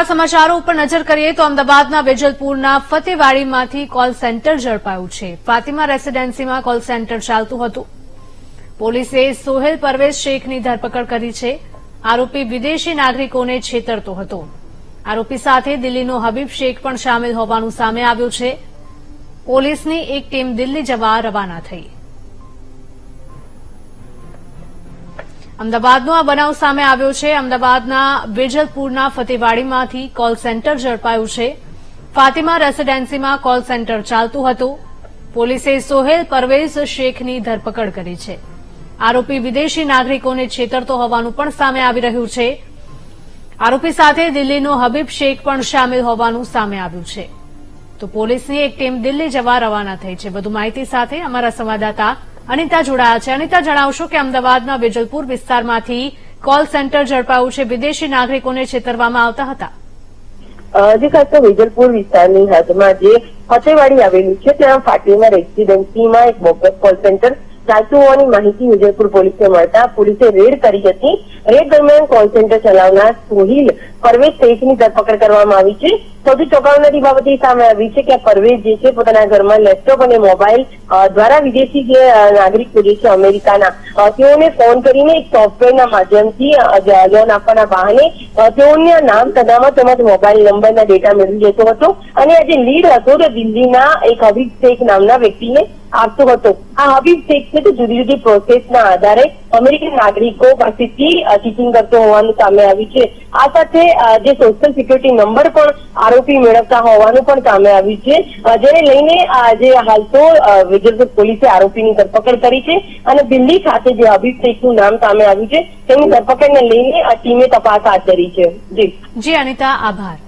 આગળ સમાચારો ઉપર નજર કરીએ તો અમદાવાદના વેજલપુરના ફતેવાડીમાંથી કોલ સેન્ટર ઝડપાયું છે. ફાતિમા રેસીડેન્સીમાં કોલ સેન્ટર ચાલતું હતું. પોલીસે સોહેલ પરવેઝ શેખની ધરપકડ કરી છે. આરોપી વિદેશી નાગરિકોને છેતરતો હતો. આરોપી સાથે દિલ્હીનો હબીબ શેખ પણ સામેલ હોવાનું સામે આવ્યું છે. પોલીસની એક ટીમ દિલ્હી જવા રવાના થઈ. અમદાવાદનો આ બનાવ સામે આવ્યો છે. અમદાવાદના વેજલપુરના ફતેવાડીમાંથી કોલ સેન્ટર ઝડપાયું છે. ફાતિમા રેસીડેન્સીમાં કોલ સેન્ટર ચાલતું હતું. પોલીસે સોહેલ પરવેઝ શેખની ધરપકડ કરી છે. આરોપી વિદેશી નાગરિકોને છેતરતો હોવાનું પણ સામે આવી રહ્યું છે. આરોપી સાથે દિલ્હીનો હબીબ શેખ પણ સામેલ હોવાનું સામે આવ્યું છે. તો પોલીસની એક ટીમ દિલ્હી જવા રવાના થઈ છે. વધુ માહિતી સાથે અમારા સંવાદદાતા અનિતા જોડાયા છે. અનિતા, જણાવશો કે અમદાવાદના વેજલપુર વિસ્તારમાંથી કોલ સેન્ટર ઝડપાયું છે. વિદેશી નાગરિકોને છેતરવામાં આવતા હતા. જે ખાસ તો વેજલપુર વિસ્તારની હદમાં જે ફતેવાડી આવેલું છે, ત્યાં ફાટીમાં રેસિડેન્સીમાં એક બોગસ કોલ સેન્ટર ચાલતું માહિતી વિજયપુર પોલીસને મળતા પોલીસે રેડ કરી હતી. રેડ દરમિયાન કોલ સેન્ટર ચલાવનાર સોહિલ પરવેજ શેખની ધરપકડ કરવામાં આવી છે. સૌથી ચોંકાવનારી બાબત એ સામે આવી છે કે પરવેજ જે છે પોતાના ઘરમાં લેપટોપ અને મોબાઈલ દ્વારા વિદેશી જે નાગરિકો જે છે અમેરિકાના. તેઓને ફોન કરીને એક સોફ્ટવેરના માધ્યમથી લોન આપવાના બહાને તેઓના નામ સદામાં તેમજ મોબાઈલ નંબરના ડેટા મેળવી લેતો હતો અને આ જે લીડ હતો તે દિલ્હીના એક હબીબ શેખ નામના વ્યક્તિને આપતો હતો. આ હબીબ શેખ છે તો જુદી જુદી પ્રોસેસના આધારે અમેરિકન નાગરિકો પાસેથી ચીટિંગ કરતો હોવાનું સામે આવ્યું છે. આ સાથે જે સોશિયલ સિક્યુરિટી નંબર પણ આરોપી મેળવતા હોવાનું પણ સામે આવ્યું છે. જેને લઈને આજે હાલ તો વિજયપુર પોલીસે આરોપીની ધરપકડ કરી છે અને દિલ્હી ખાતે જે શેખનું નામ સામે આવ્યું છે, તેની ધરપકડને લઈને ટીમે તપાસ હાથ ધરી છે. જી. જી, અનિતા, આભાર.